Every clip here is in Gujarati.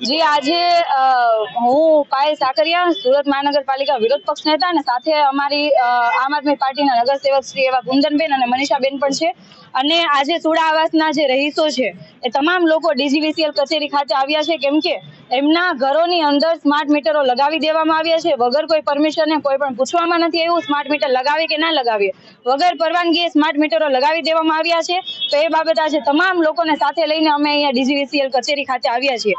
જી, આજે હું પાયલ સાકરિયા, સુરત મહાનગરપાલિકા વિરોધ પક્ષ નેતા અને સાથે અમારી આમ આદમી પાર્ટીના નગરસેવક શ્રી એવા ગુંદનબેન અને મનીષાબેન પણ છે. અને આજે સુડા આવાસના જે રહીશો છે, એ તમામ લોકો ડીજીવીસીએલ કચેરી ખાતે આવ્યા છે. કેમ કે એમના ઘરોની અંદર સ્માર્ટ મીટરો લગાવી દેવામાં આવ્યા છે. વગર કોઈ પરમિશને કોઈ પણ પૂછવામાં નથી આવ્યું, સ્માર્ટ મીટર લગાવે કે ના લગાવીએ વગર પરવાનગીએ સ્માર્ટ મીટરો લગાવી દેવામાં આવ્યા છે. તો એ બાબત આજે તમામ લોકોને સાથે લઈને અમે અહીંયા ડીજીવીસીએલ કચેરી ખાતે આવ્યા છીએ.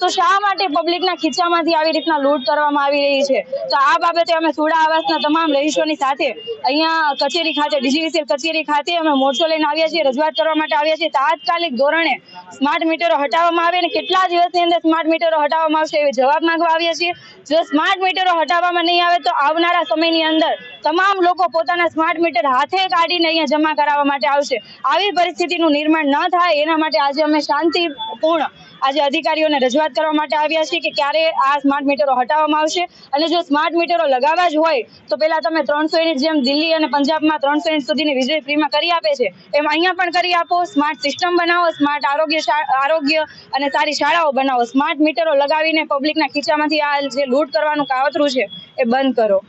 તો શા માટે પબ્લિકના ખીચામાંથી આવી રીતના લૂંટ કરવામાં આવી રહી છે? તો આ બાબતે અમે સુડા આવાસના તમામ રહીશોની સાથે અહીંયા કચેરી ખાતે ડીજીવીસીએલ કચેરી ખાતે અમે મોરચો લઈને આવ્યા છીએ, રજૂઆત કરવા માટે આવ્યા છીએ. તાત્કાલિક ધોરણે સ્માર્ટ મીટરો હટાવવામાં આવે અને કેટલા દિવસની અંદર સ્માર્ટ મીટરો હટાવવામાં આવશે એવી જવાબ માંગવા આવ્યા છીએ. જો સ્માર્ટ મીટરો હટાવવામાં નહીં આવે તો આવનારા સમયની અંદર તમામ લોકો પોતાના સ્માર્ટ મીટર હાથે કાઢીને અહીંયા જમા કરાવવા માટે આવશે. આવી પરિસ્થિતિનું નિર્માણ ન થાય એના માટે આજે અમે શાંતિપૂર્ણ આજે અધિકારીઓને રજૂઆત કરવા માટે આવ્યા છીએ કે ક્યારે આ સ્માર્ટ મીટરો હટાવવામાં આવશે. અને જો સ્માર્ટ મીટરો લગાવવા જ હોય, તો પેલા તમે ત્રણસો યુનિટ જેમ દિલ્હી અને પંજાબમાં ત્રણસો યુનિટ સુધીની વીજળી ફ્રીમાં કરી આપે છે. એમ અહીંયા પણ કરી આપો. સ્માર્ટ સિસ્ટમ બનાવો સ્માર્ટ આરોગ્ય આરોગ્ય અને સારી શાળાઓ બનાવો. સ્માર્ટ મીટરો લગાવીને પબ્લિકના ખીચામાંથી આ જે લૂંટ કરવાનું કાવતરું છે, એ બંધ કરો.